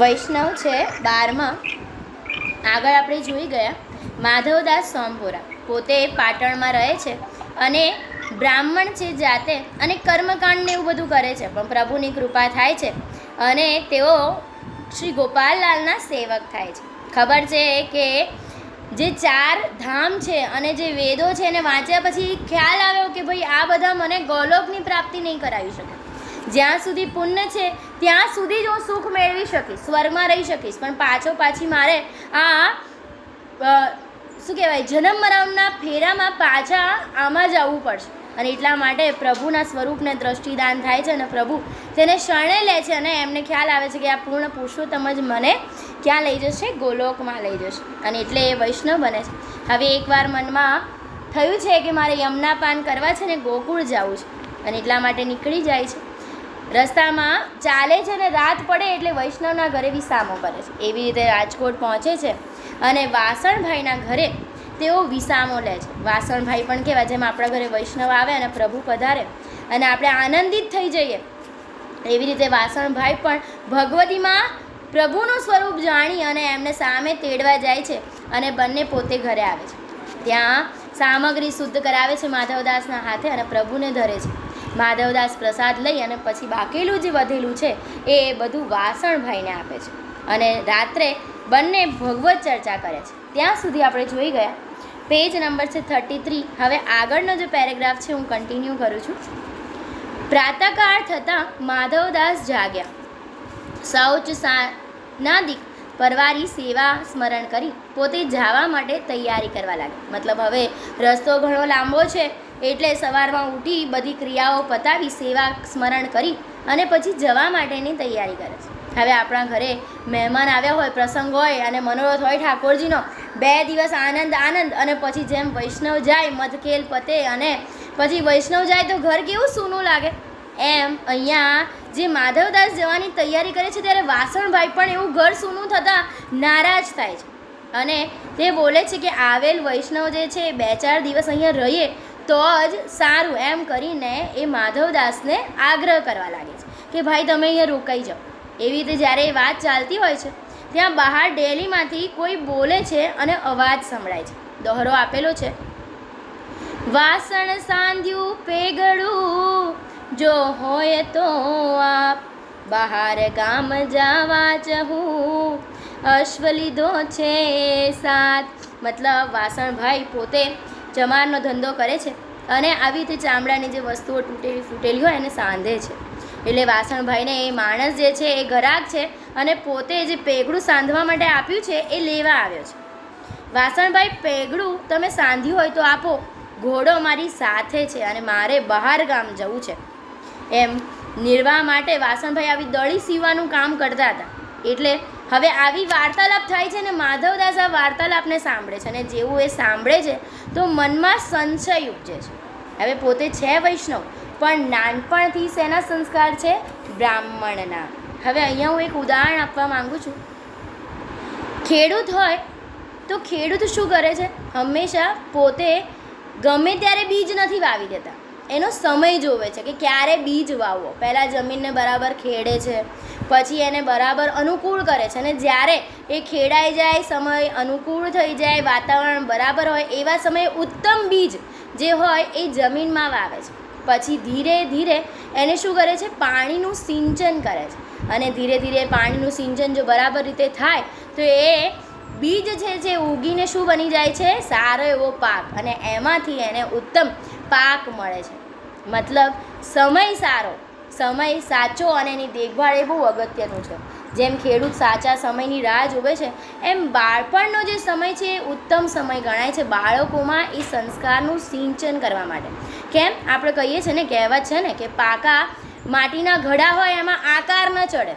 વૈષ્ણવ છે બારમાં. આગળ આપણે જોઈ ગયા. માધવદાસ સોમપુરા પોતે પાટણમાં રહે છે અને બ્રાહ્મણ છે જાતે અને કર્મકાંડ ને એવું બધું કરે છે, પણ પ્રભુની કૃપા થાય છે અને તેઓ શ્રી ગોપાલલાલના સેવક થાય છે. ખબર છે કે જે ચાર ધામ છે અને જે વેદો છે એને વાંચ્યા પછી ખ્યાલ આવ્યો કે ભાઈ આ બધા મને ગોલોકની પ્રાપ્તિ નહીં કરાવી શકે. જ્યાં સુધી પુણ્ય છે, ત્યાં સુધી જ હું સુખ મેળવી શકીશ, સ્વર્ગમાં રહી શકીશ. પણ પાછો પાછી મારે આ શું કહેવાય, જન્મ મરણના ફેરામાં પાછા આમાં જ આવવું પડશે. અને એટલા માટે પ્રભુના સ્વરૂપને દ્રષ્ટિદાન થાય છે અને પ્રભુ તેને શરણે લે છે અને એમને ખ્યાલ આવે છે કે આ પૂર્ણ પુરુષોત્તમ જ મને ક્યાં લઈ જશે? ગોલોકમાં લઈ જશે. અને એટલે એ વૈષ્ણવ બને છે. હવે એકવાર મનમાં થયું છે કે મારે યમના પાન કરવા છે ને ગોકુળ જવું છે. અને એટલા માટે નીકળી જાય છે. રસ્તામાં ચાલે છે ને રાત પડે એટલે વૈષ્ણવના ઘરે વિસામો કરે છે. એવી રીતે રાજકોટ પહોંચે છે અને વાસણભાઈના ઘરે તેઓ વિસામો લે છે. વાસણભાઈ પણ કહેવાય, જેમ આપણા ઘરે વૈષ્ણવ આવે અને પ્રભુ પધારે અને આપણે આનંદિત થઈ જઈએ, એવી રીતે વાસણભાઈ પણ ભગવતીમાં પ્રભુનું સ્વરૂપ જાણી અને એમને સામે તેડવા જાય છે અને બંને પોતે ઘરે આવે છે. ત્યાં સામગ્રી શુદ્ધ કરાવે છે માધવદાસના હાથે અને પ્રભુને ધરે છે. માધવદાસ પ્રસાદ લઈ અને પછી બાકેલું જે વધેલું છે, એ બધું વાસણભાઈને આપે છે. અને રાત્રે બંને ભગવત ચર્ચા કરે છે. ત્યાં સુધી આપણે જોઈ ગયા. પેજ નંબર છે થર્ટી થ્રી. હવે આગળનો જે પેરેગ્રાફ છે, હું કન્ટિન્યુ કરું છું. પ્રાતઃકાળ થતાં માધવદાસ જાગ્યા. શૌચ સાનાદિક પરવારી સેવા સ્મરણ કરી પોતે જવા માટે તૈયારી કરવા લાગ્યા. મતલબ હવે રસ્તો ઘણો લાંબો છે એટલે સવારમાં ઉઠી બધી ક્રિયાઓ પતાવી સેવા સ્મરણ કરી અને પછી જવા માટેની તૈયારી કરે છે. હવે આપણા ઘરે મહેમાન આવ્યા હોય, પ્રસંગ હોય અને મનોરથ હોય ઠાકોરજીનો, બે દિવસ આનંદ આનંદ અને પછી જેમ વૈષ્ણવ જાય, મધકેલ પતે અને પછી વૈષ્ણવ જાય તો ઘર કેવું સૂનું લાગે? એમ અહીંયા જે માધવદાસ જવાની તૈયારી કરે છે ત્યારે વાસણભાઈ પણ એવું ઘર સૂનું થતાં નારાજ થાય છે. અને તે બોલે છે કે આવેલ વૈષ્ણવ જે છે, બે ચાર દિવસ અહીંયા રહીએ તો જ સારું એમ કરીને એ માધવદાસને આગ્રહ કરવા લાગે છે કે ભાઈ તમે અહીંયા રોકાઈ જાઓ. એવી રીતે જ્યારે એ વાત ચાલતી હોય છે, ત્યાં બહાર ડેલીમાંથી કોઈ બોલે છે અને અવાજ સંભળાય છે. દોહરો આપેલો છે, વાસણ સાંધ્યું પેગડું, જો હોય તો આપ બહાર ગામ જાવા ચહું. અશ્વ લીધો છે સાથ. મતલબ વાસણભાઈ પોતે જમારનો ધંધો કરે છે અને આવી રીતે ચામડાની જે વસ્તુઓ તૂટેલી ફૂટેલી હોય એને સાંધે છે. એટલે વાસણભાઈને એ માણસ જે છે એ ઘરાક છે અને પોતે જે પેગડું સાંધવા માટે આપ્યું છે એ લેવા આવ્યો છે. વાસણભાઈ, પેગડું તમે સાંધ્યું હોય તો આપો. ઘોડો મારી સાથે છે અને મારે બહાર ગામ જવું છે. એમ નિર્વાહ માટે વાસણભાઈ આવી દળી સીવવાનું કામ કરતા હતા. એટલે હવે આવી વાર્તાલાપ થાય છે ને માધવદાસ આ વાર્તાલાપને સાંભળે છે અને જેવું એ સાંભળે છે, તો મનમાં સંશય ઉપજે છે. હવે પોતે છે વૈષ્ણવ, પણ નાનપણથી શેના સંસ્કાર છે? બ્રાહ્મણના. હવે અહીંયા હું એક ઉદાહરણ આપવા માંગુ છું. ખેડૂત હોય, તો ખેડૂત શું કરે છે? હંમેશા પોતે ગમે ત્યારે બીજ નથી વાવી દેતા. એનો સમય જોવે છે કે ક્યારે બીજ વાવવો પહેલાં જમીનને બરાબર ખેડે છે, પછી એને બરાબર અનુકૂળ કરે છે અને જ્યારે એ ખેડાઈ જાય, સમય અનુકૂળ થઈ જાય, વાતાવરણ બરાબર હોય, એવા સમયે ઉત્તમ બીજ જે હોય એ જમીનમાં વાવે છે. પછી ધીરે ધીરે એને શું કરે છે? પાણીનું સિંચન કરે છે. અને ધીરે ધીરે પાણીનું સિંચન જો બરાબર રીતે થાય, તો એ બીજ છે જે ઉગીને શું બની જાય છે? સારો એવો પાક. અને એમાંથી એને ઉત્તમ પાક મળે છે. મતલબ સમય સારો, સમય સાચો અને એની દેખભાળ એ બહુ અગત્યનું છે. જેમ ખેડૂત સાચા સમયની રાહ જોવે છે, એમ બાળપણનો જે સમય છે એ ઉત્તમ સમય ગણાય છે બાળકોમાં એ સંસ્કારનું સિંચન કરવા માટે. કેમ? આપણે કહીએ છીએ ને, કહેવત છે ને કે પાકા માટીના ઘડા હોય એમાં આકાર ન ચડે.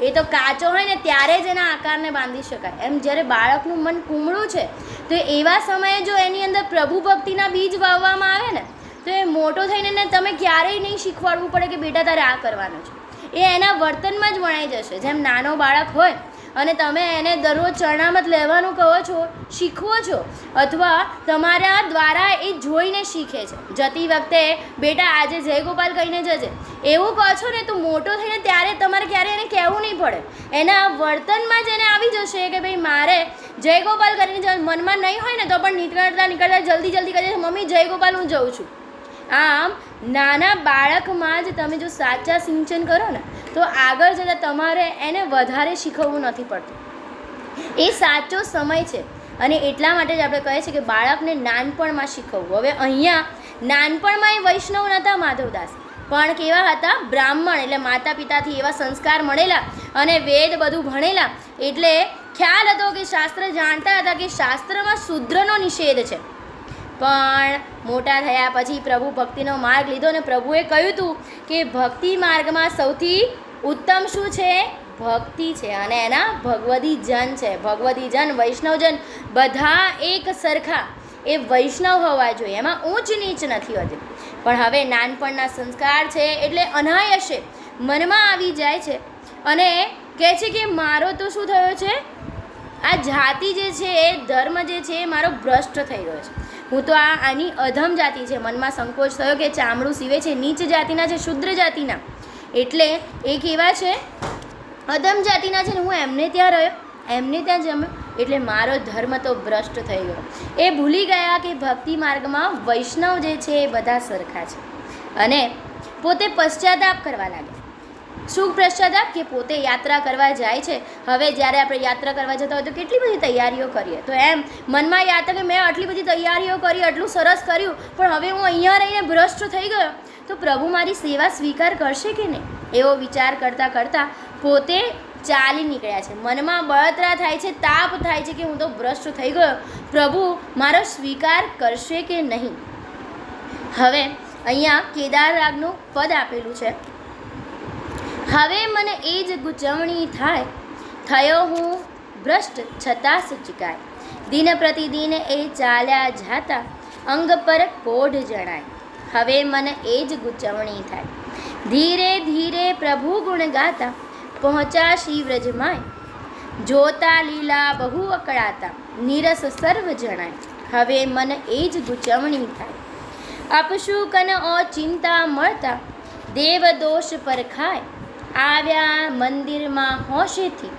એ તો કાચો હોય ને ત્યારે જ એના આકારને બાંધી શકાય. એમ જ્યારે બાળકનું મન કુમળું છે, તો એવા સમયે જો એની અંદર પ્રભુ ભક્તિના બીજ વાવવામાં આવે ને તો એ મોટો થઈને એને તમે ક્યારેય નહીં શીખવાડવું પડે કે બેટા તારે આ કરવાનું છે. એ એના વર્તનમાં જ વણાઈ જશે. જેમ નાનો બાળક હોય અને તમે એને દરરોજ ચરણામત લેવાનું કહો છો, શીખવો છો, અથવા તમારા દ્વારા એ જોઈને શીખે છે. જતી વખતે બેટા આજે જય ગોપાલ કહીને જજે. એવું કહો છો ને તો મોટો થઈને ત્યારે તમારે ક્યારે એને કહેવું નહીં પડે. એના વર્તનમાં જ એને આવી જશે કે ભાઈ મારે જય ગોપાલ કરીને મનમાં નહીં હોય ને તો પણ નીકળતા નીકળતા જલ્દી જલ્દી કરીને મમ્મી જય ગોપાલ હું જઉં છું. આમ, નાના બાળકમાં જ તમે જો સાચા સિંચન કરો ને, તો આગળ જતાં તમારે એને વધારે શીખવવું નથી પડતું. એ સાચો સમય છે અને એટલા માટે જ આપણે કહીએ છીએ કે બાળકને નાનપણમાં શીખવવું. હવે અહીંયા નાનપણમાં એ વૈષ્ણવ નહોતા માધવદાસ, પણ કેવા હતા? બ્રાહ્મણ, એટલે માતા પિતાથી એવા સંસ્કાર મળેલા અને વેદ બધું ભણેલા. એટલે ખ્યાલ હતો કે શાસ્ત્ર જાણતા હતા કે શાસ્ત્રમાં શુદ્રનો નિષેધ છે. પણ મોટા થયા પછી પ્રભુ ભક્તિનો માર્ગ લીધો ને પ્રભુએ કહ્યું હતું કે ભક્તિ માર્ગમાં સૌથી ઉત્તમ શું છે? ભક્તિ છે અને એના ભગવદી જન છે. ભગવદી જન, વૈષ્ણવજન બધા એક સરખા. એ વૈષ્ણવ હોવા જોઈએ. એમાં ઊંચ નીચ નથી હોતી. પણ હવે નાનપણના સંસ્કાર છે એટલે અનાયશે મનમાં આવી જાય છે અને કહે છે કે મારો તો શું થયો છે? આ જાતિ જે છે એ ધર્મ જે છે, એ મારો ભ્રષ્ટ થઈ ગયો છે. હું તો આ આની અધમ જાતિ છે. મનમાં સંકોચ થયો કે ચામડું સીવે છે. નીચ જાતિના છે, શુદ્ર જાતિના. એટલે એ કેવા છે, અધમ જાતિના છે ને હું એમને ત્યાં રહ્યો. એમને ત્યાં જમ્યો. એટલે મારો ધર્મ તો ભ્રષ્ટ થઈ ગયો. એ ભૂલી ગયા કે ભક્તિ માર્ગમાં વૈષ્ણવ જે છે એ બધા સરખા છે. અને પોતે પશ્ચાતાપ કરવા લાગે શું પશ્ચાતાપ કે પોતે યાત્રા કરવા જાય છે. હવે જ્યારે આપણે યાત્રા કરવા જતા હોય તો કેટલી બધી તૈયારીઓ કરીએ. તો એમ, મનમાં યાદ કે મેં આટલી બધી તૈયારીઓ કરી, આટલું સરસ કર્યું, પણ હવે હું અહીંયા રહીને ભ્રષ્ટ થઈ ગયો, તો પ્રભુ મારી સેવા સ્વીકાર કરશે કે નહીં? એવો વિચાર કરતાં કરતાં પોતે ચાલી નીકળ્યા છે. મનમાં બળતરા થાય છે, તાપ થાય છે કે હું તો ભ્રષ્ટ થઈ ગયો. પ્રભુ મારો સ્વીકાર કરશે કે નહીં? હવે અહીંયા કેદાર રાગનું પદ આપેલું છે. હવે મને એ જ ગૂંચવણી થાય, થયો હું ભ્રષ્ટ છતાં સૂચકાય. દિન પ્રતિદિન એ ચાલ્યા જાતા અંગ પર કોઢ જણાય. હવે મને એ જ ગૂંચવણી થાય. ધીરે ધીરે પ્રભુ ગુણ ગાતા પહોંચ્યા શ્રી વ્રજમાય જોતા લીલા બહુ અકળાતા, નીરસ સર્વ જણાય. હવે મને એ જ ગૂંચવણી થાય. અપશુકન ઓ ચિંતા મળતા, દેવ દોષ પર ખાય. આવ્યા મંદિરમાં હોશેથી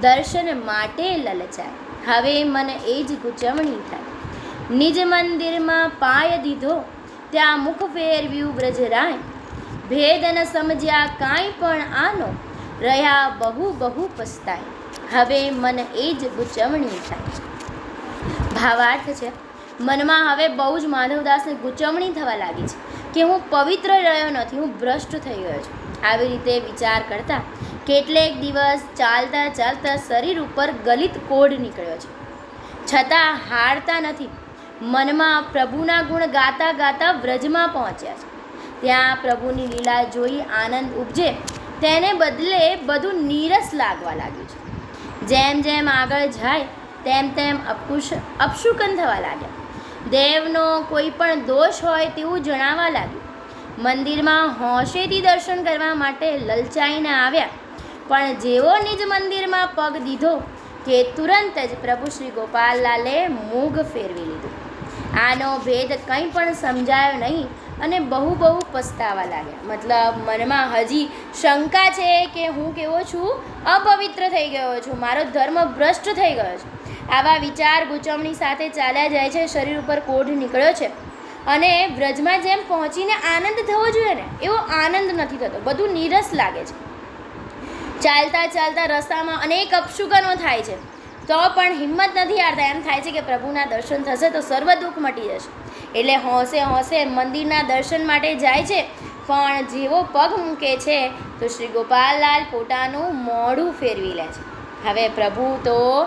દર્શન માટે લલચાય. હવે મને એ જ ગૂંચવણી થાય. નિજ મંદિરમાં પાય દીધો, ત્યાં મુખ ફેરવ્યું બ્રજરાય. ભેદ ન સમજ્યા કાંઈ પણ આનો, રહ્યા બહુ બહુ પસ્તાય. હવે મને એ જ ગૂંચવણી થાય. ભાવાર્થ છે. મનમાં હવે બહુ જ માધવદાસને ગૂંચવણી થવા લાગી છે કે હું પવિત્ર રહ્યો નથી, હું ભ્રષ્ટ થઈ ગયો છું. આવી રીતે વિચાર કરતા કેટલેક દિવસ ચાલતા ચાલતા શરીર ઉપર ગલિત કોઢ નીકળ્યો છે. છતાં હારતા નથી. મનમાં પ્રભુના ગુણ ગાતા ગાતા વ્રજમાં પહોંચ્યા છે. ત્યાં પ્રભુની લીલા જોઈ આનંદ ઉપજે. તેને બદલે બધું નીરસ લાગવા લાગ્યું છે. જેમ જેમ આગળ જાય, તેમ તેમ અપકુશ અપશુકન થવા લાગ્યા. દેવનો કોઈ પણ દોષ હોય તેવું જણાવા લાગ્યું. મંદિરમાં હોંશેથી દર્શન કરવા માટે લલચાઈને આવ્યા. પણ જેવો નિજ મંદિરમાં પગ દીધો કે તુરંત જ પ્રભુ શ્રી ગોપાલલાલે મૂગ ફેરવી લીધું. આનો ભેદ કંઈ પણ સમજાયો નહીં અને બહુ બહુ પસ્તાવા લાગ્યા. મતલબ મનમાં હજી શંકા છે કે હું કેવો છું? અપવિત્ર થઈ ગયો છું. મારો ધર્મ ભ્રષ્ટ થઈ ગયો છે. આવા વિચાર ગૂંચવણી સાથે ચાલ્યા જાય છે. શરીર ઉપર કોઢ નીકળ્યો છે. અને વ્રજમાં જેમ પહોંચીને આનંદ થવો જોઈએ ને, એવો આનંદ નથી થતો. બધું નીરસ લાગે છે. ચાલતા ચાલતા રસ્તામાં અનેક અપશુકનો થાય છે. તો પણ હિંમત નથી હારતા. એમ થાય છે કે પ્રભુના દર્શન થશે તો સર્વ દુઃખ મટી જશે. એટલે હોંશે હોંશે મંદિરના દર્શન માટે જાય છે. પણ જેવો પગ મૂકે છે, તો શ્રી ગોપાલલાલ પોતાનું મોઢું ફેરવી લે છે. હવે પ્રભુ તો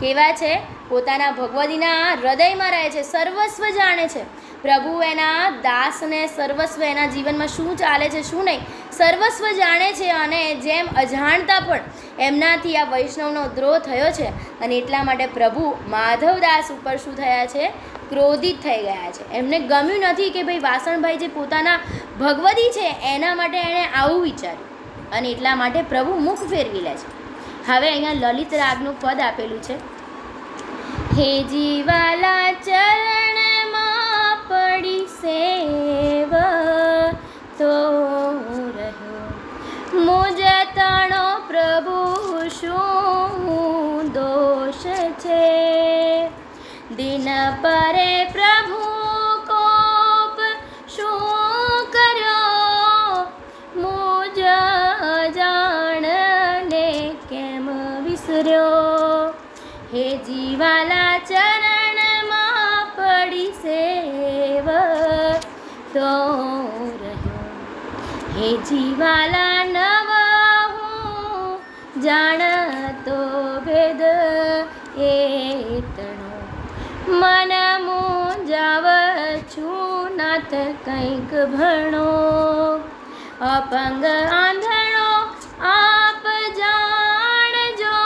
કેવા છે? પોતાના ભગવતીના હૃદયમાં રહે છે. સર્વસ્વ જાણે છે. પ્રભુ એના દાસને સર્વસ્વ એના જીવનમાં શું ચાલે છે, શું નહીં? સર્વસ્વ જાણે છે અને જેમ અજાણતા પણ એમનાથી આ વૈષ્ણવનો દ્રોહ થયો છે અને એટલા માટે પ્રભુ માધવદાસ ઉપર શું થયા છે? ક્રોધિત થઈ ગયા છે. એમને ગમ્યું નથી કે ભાઈ વાસણભાઈ જે પોતાના ભગવતી છે એના માટે એણે આવું વિચાર્યું અને એટલા માટે પ્રભુ મુખ ફેરવી લે છે. હવે અહીંયા લલિત રાગનું પદ આપેલું છે. હે જીવાલા ચરણમાં પડી સેવ તો રહ્યો મુજ તણો પ્રભુ શું દોષ છે? દિન પરે પ્રભુ કોપ શું કર્યો મુજ જાણને કેમ વિસર્યો? હે જીવાલા ચરણમાં પડી સેવ તો રહ્યો હે જીવાલા નવા હું જાણતો ભેદ એ તણો. મન મુંજાવ છું નાથ કંઈક ભણો. અપંગ આંધણો આપ જાણજો.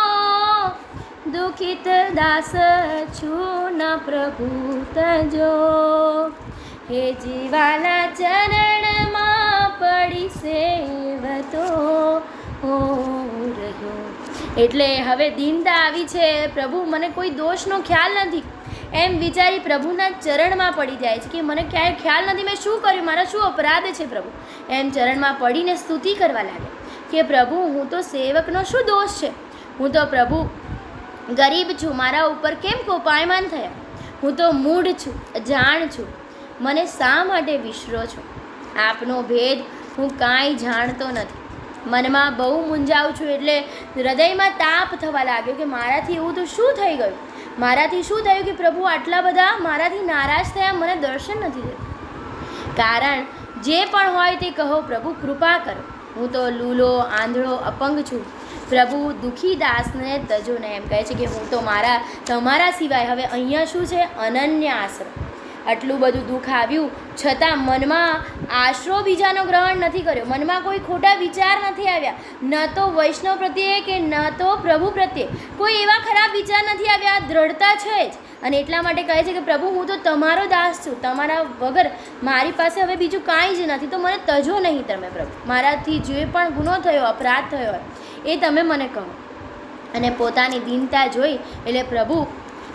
દુખિત દાસ છું ન પ્રભુ તજો. હે જીવાના ચરણમાં પડી સેવતો હો રહ્યો. એટલે હવે દીનતા આવી છે. પ્રભુ, મને કોઈ દોષનો ખ્યાલ નથી. એમ વિચારી પ્રભુના ચરણમાં પડી જાય છે કે મને ક્યાંય ખ્યાલ નથી. મેં શું કર્યું? મારા શું અપરાધ છે પ્રભુ? એમ ચરણમાં પડીને સ્તુતિ કરવા લાગે કે પ્રભુ, હું તો સેવકનો શું દોષ છે? હું તો પ્રભુ ગરીબ છું. મારા ઉપર કેમ કોપાયમાન થયા? હું તો મૂઢ છું જાણ છું. મને શા માટે વિસરો છો? આપનો ભેદ હું કાંઈ જાણતો નથી. મનમાં બહુ મૂંઝાવું છું એટલે હૃદયમાં તાપ થવા લાગ્યો કે મારાથી એવું તો શું થઈ ગયું? મારાથી શું થયું કે પ્રભુ આટલા બધા મારાથી નારાજ થયા મને દર્શન નથી થયું? કારણ જે પણ હોય તે કહો પ્રભુ, કૃપા કરો. હું તો લૂલો, આંધળો, અપંગ છું. પ્રભુ દુઃખી દાસને તજો ને એમ કહે છે કે હું તો મારા, તમારા સિવાય હવે અહીંયા શું છે? અનન્ય આશ્રય આટલું બધું દુઃખ આવ્યું. છતાં મનમાં આશરો બીજાનો ગ્રહણ નથી કર્યો. મનમાં કોઈ ખોટા વિચાર નથી આવ્યા. ન તો વૈષ્ણવ પ્રત્યે કે ન તો પ્રભુ પ્રત્યે. કોઈ એવા ખરાબ વિચાર નથી આવ્યા. દ્રઢતા છે જ. અને એટલા માટે કહે છે કે, પ્રભુ, હું તો તમારો દાસ છું. તમારા વગર મારી પાસે હવે બીજું કાંઈ જ નથી. તો મને તજો નહીં તમે, પ્રભુ. મારાથી જે પણ ગુનો થયો, અપરાધ થયો હોય, એ તમે મને કહો. અને પોતાની દીનતા જોઈ એટલે પ્રભુ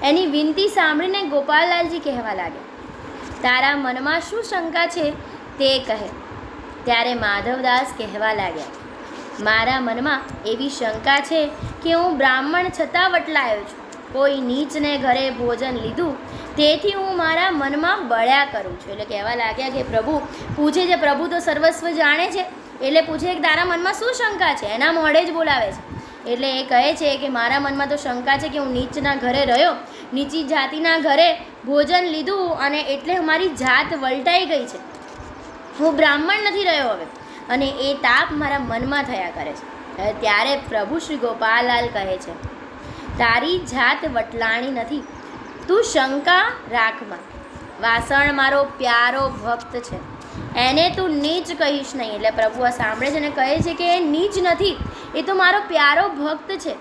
એની વિનંતી સાંભળીને ગોપાલલાલજી કહેવા લાગ્યા. તારા મનમાં શું શંકા છે તે કહે. ત્યારે માધવદાસ કહેવા લાગ્યા, મારા મનમાં એવી શંકા છે કે હું બ્રાહ્મણ છતાં વટલાયો છું. કોઈ નીચને ઘરે ભોજન લીધું તેથી હું મારા મનમાં બળ્યા કરું છું. એટલે કહેવા લાગ્યા કે, પ્રભુ, પૂછે છે, પ્રભુ તો સર્વસ્વ જાણે છે. એટલે પૂછે કે, તારા મનમાં શું શંકા છે? એના મોઢે જ બોલાવે છે. એટલે એ કહે છે કે, મારા મનમાં તો શંકા છે કે હું નીચના ઘરે રહ્યો નીચી જાતિના ઘરે ભોજન લીધું અને એટલે અમારી જાત વલટાઈ ગઈ છે. હું બ્રાહ્મણ નથી રહ્યો હવે અને એ તાપ મારા મનમાં થયા કરે છે. ત્યારે પ્રભુ શ્રી ગોપાલાલ કહે છે, તારી જાત વટલાણી નથી. તું શંકા રાખમાં વાસણ મારો પ્યારો ભક્ત છે. એને તું નીચ કહીશ નહીં. એટલે પ્રભુ આ સાંભળે છે અને કહે છે કે એ નીચ નથી. એ તો મારો પ્યારો ભક્ત છે.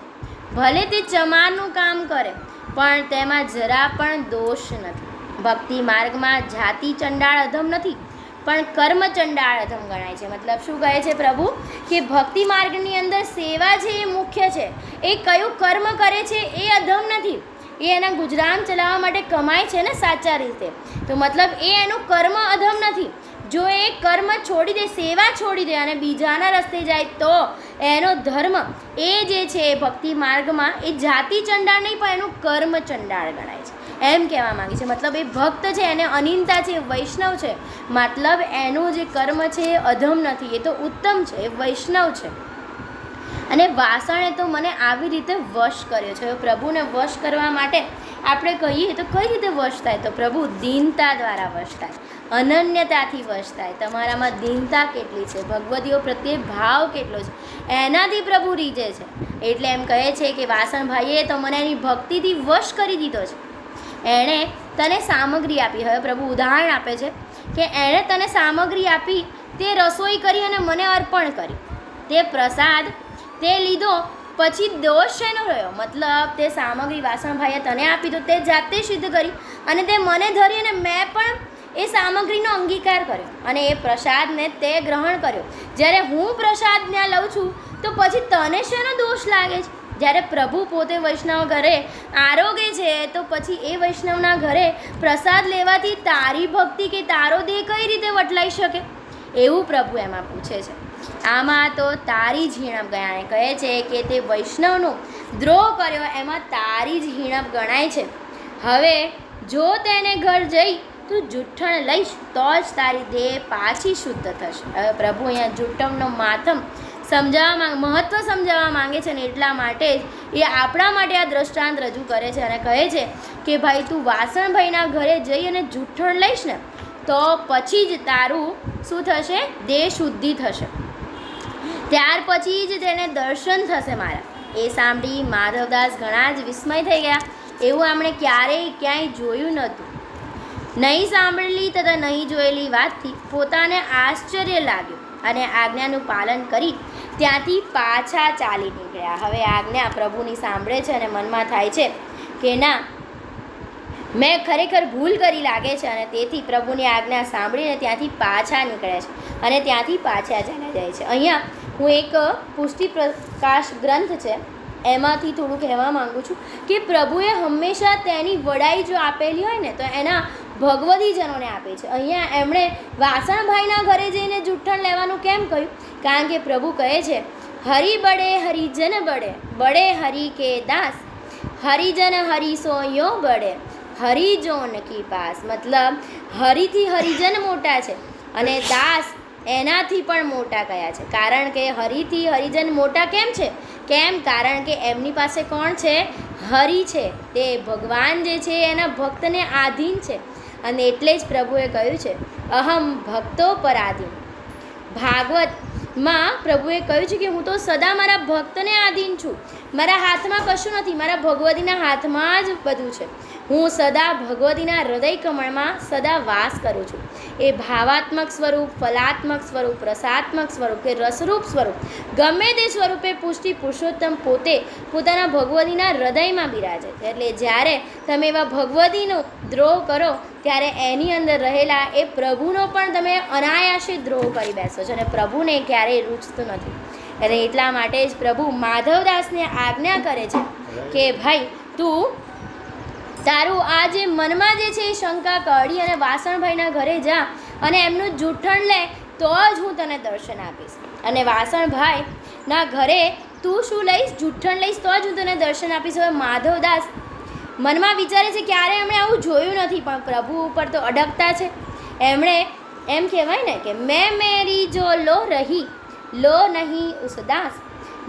ભલે તે ચમારનું કામ કરે પણ તેમાં જરા પણ દોષ નથી. ભક્તિ માર્ગમાં જાતિ ચંડાળ અધમ નથી, પણ કર્મ ચંડાળ અધમ ગણાય છે. મતલબ શું કહે છે પ્રભુ? કે ભક્તિ માર્ગની અંદર સેવા છે એ મુખ્ય છે, એ કયું કર્મ કરે છે એ અધમ નથી. એ એના ગુજરાન ચલાવવા માટે કમાય છે ને સાચા રીતે. તો મતલબ એ એનું કર્મ અધમ નથી. જો એ કર્મ છોડી દે, સેવા છોડી દે અને બીજાના રસ્તે જાય તો એનો ધર્મ એ જે છે, એ ભક્તિ માર્ગમાં એ જાતિ ચંડાળ નહીં, પણ એનું કર્મ ચંડાળ ગણાય છે. એમ કહેવા માંગે છે. મતલબ એ ભક્ત છે, એને અનિંતા છે, વૈષ્ણવ છે. મતલબ એનું જે કર્મ છે, એ અધમ નથી, એ તો ઉત્તમ છે, એ વૈષ્ણવ છે. અને વાસણે તો મને આવી રીતે વશ કર્યો છે. પ્રભુને વશ કરવા માટે આપણે કહીએ તો કઈ રીતે વશ થાય? તો પ્રભુ દીનતા દ્વારા વશ થાય. અનન્યતાથી વશ થાય. તમારામાં દીનતા કેટલી છે? ભગવતીઓ પ્રત્યે ભાવ કેટલો છે? એનાથી પ્રભુ રીજે છે. એટલે એમ કહે છે કે વાસણભાઈએ તો મને એની ભક્તિથી વશ કરી દીધો છે. એણે તને સામગ્રી આપી. હવે પ્રભુ ઉદાહરણ આપે છે કે એણે તને સામગ્રી આપી, તે રસોઈ કરી અને મને અર્પણ કરી. તે પ્રસાદ તે લીધો, પછી દોષ શેનો રહ્યો? મતલબ તે સામગ્રી વાસણભાઈએ તને આપી તો તે જાતે સિદ્ધ કરી અને તે મને ધરી અને મેં પણ એ સામગ્રીનો અંગીકાર કર્યો અને એ પ્રસાદને તે ગ્રહણ કર્યો. જ્યારે હું પ્રસાદ ત્યાં લઉં છું, તો પછી તને શેનો દોષ લાગે છે? જ્યારે પ્રભુ પોતે વૈષ્ણવ ઘરે આરોગે છે, તો પછી એ વૈષ્ણવના ઘરે પ્રસાદ લેવાથી તારી ભક્તિ કે તારો દેહ કઈ રીતે વટલાઈ શકે? એવું પ્રભુ એમાં પૂછે છે. આમાં તો તારી જ હિણપ ગણાય. કહે છે કે તે વૈષ્ણવનો દ્રોહ કર્યો, એમાં તારી જ હિણપ ગણાય છે. હવે જો તેને ઘર જઈ તું જુઠ્ઠણ લઈશ, તો જ તારી દેહ પાછી શુદ્ધ થશે. હવે પ્રભુ અહીંયા જુઠ્ઠમનો માથમ સમજાવવા માંગ મહત્ત્વ સમજાવવા માંગે છે ને એટલા માટે જ એ આપણા માટે આ દ્રષ્ટાંત રજૂ કરે છે અને કહે છે કે, ભાઈ, તું વાસણભાઈના ઘરે જઈ અને જુઠ્ઠણ લઈશ ને, તો પછી જ તારું શું થશે? દેહ શુદ્ધિ થશે. ત્યાર પછી જ તેને દર્શન થશે મારા. એ સાંભળી માધવદાસ ઘણા જ વિસ્મય થઈ ગયા. એવું આપણે ક્યારેય ક્યાંય જોયું નહોતું. નહીં સાંભળેલી તથા નહીં જોયેલી વાતથી પોતાને આશ્ચર્ય લાગ્યું અને આજ્ઞાનું પાલન કરી ત્યાંથી પાછા ચાલી નીકળ્યા. હવે આજ્ઞા પ્રભુની સાંભળે છે અને મનમાં થાય છે કે ના, મેં ખરેખર ભૂલ કરી લાગે છે અને તેથી પ્રભુની આજ્ઞા સાંભળીને ત્યાંથી પાછા નીકળે છે અને ત્યાંથી પાછા ચાલ્યા જાય છે. અહીંયા હું એક પુષ્ટિ પ્રકાશ ગ્રંથ છે એમાંથી થોડું કહેવા માંગુ છું કે પ્રભુએ હંમેશા તેની વડાઈ જો આપેલી હોય ને, તો એના ભગવદીજનોને આપે છે. અહીંયા એમણે વાસણભાઈના ઘરે જઈને જુઠ્ઠણ લેવાનું કેમ કહ્યું? કારણ કે પ્રભુ કહે છે, હરિ બડે હરિજન બડે બડે હરિ કે દાસ હરિજન હરિસો યો બડે હરિજોન કી પાસ. મતલબ, હરિથી હરિજન મોટા છે અને દાસ એનાથી પણ મોટા કયા છે? કારણ કે હરિથી હરિજન મોટા કેમ છે? કેમ? કારણ કે એમની પાસે કોણ છે? હરિ છે. તે ભગવાન જે છે, એના ભક્તને આધીન છે. અને એટલે જ પ્રભુએ કહ્યું છે, અહમ ભક્તો પર આધીન ભાગવતમાં પ્રભુએ કહ્યું છે કે, હું તો સદા મારા ભક્તને આધીન છું. મારા હાથમાં કશું નથી. મારા ભગવતીના હાથમાં જ બધું છે. હું સદા ભગવતીના હૃદય કમળમાં સદા વાસ કરું છું. એ ભાવાત્મક સ્વરૂપ, ફલાત્મક સ્વરૂપ, રસાત્મક સ્વરૂપ કે રસરૂપ સ્વરૂપ ગમે તે સ્વરૂપે પુષ્ટિ પુરુષોત્તમ પોતે પોતાના ભગવતીના હૃદયમાં બિરાજે છે. એટલે જ્યારે તમે એવા ભગવતીનો દ્રોહ કરો, ત્યારે એની અંદર રહેલા એ પ્રભુનો પણ તમે અનાયાસે દ્રોહ કરી બેસો છો અને પ્રભુને ક્યારેય રૂચતું નથી. અને એટલા માટે જ પ્રભુ માધવદાસને આજ્ઞા કરે છે કે ભાઈ, તું તારું આ જે મનમાં જે છે એ શંકા કાઢી અને વાસણભાઈના ઘરે જા અને એમનું જૂઠણ લે, તો જ હું તને દર્શન આપીશ. અને વાસણભાઈના ઘરે તું શું લઈશ? જૂઠણ લઈશ, તો જ હું તને દર્શન આપીશ. હવે માધવદાસ મનમાં વિચારે છે, ક્યારે એમણે આવું જોયું નથી, પણ પ્રભુ ઉપર તો અડકતા છે. એમણે એમ કહેવાય ને કે, મેં મેરી જો લો રહી, લો નહીં ઉસ દાસ.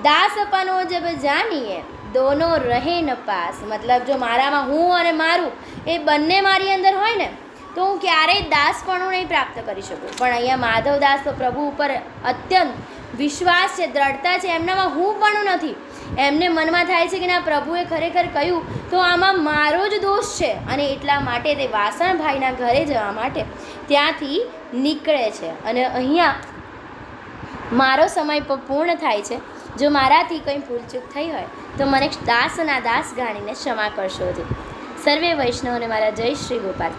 દાસ પનો જબ જાનીએ. દોનો રહે ન પાસ મતલબ જો મારામાં હું અને મારું એ બંને મારી અંદર હોય ને, તો હું ક્યારેય દાસપણું નહીં પ્રાપ્ત કરી શકું. પણ અહીંયા માધવદાસ તો પ્રભુ ઉપર અત્યંત વિશ્વાસ છે, દ્રઢતા છે. એમનામાં હું પણ નથી. એમને મનમાં થાય છે કે ના, પ્રભુએ ખરેખર કહ્યું, તો આમાં મારો જ દોષ છે. અને એટલા માટે તે વાસણભાઈના ઘરે જવા માટે ત્યાંથી નીકળે છે. અને અહીંયા મારો સમય પૂર્ણ થાય છે. જો મારાથી કંઈ ભૂલચૂક થઈ હોય, તો મને દાસ ગાણીને ક્ષમા કરશો સર્વે વૈષ્ણવને મારા જય શ્રી ગોપાલ.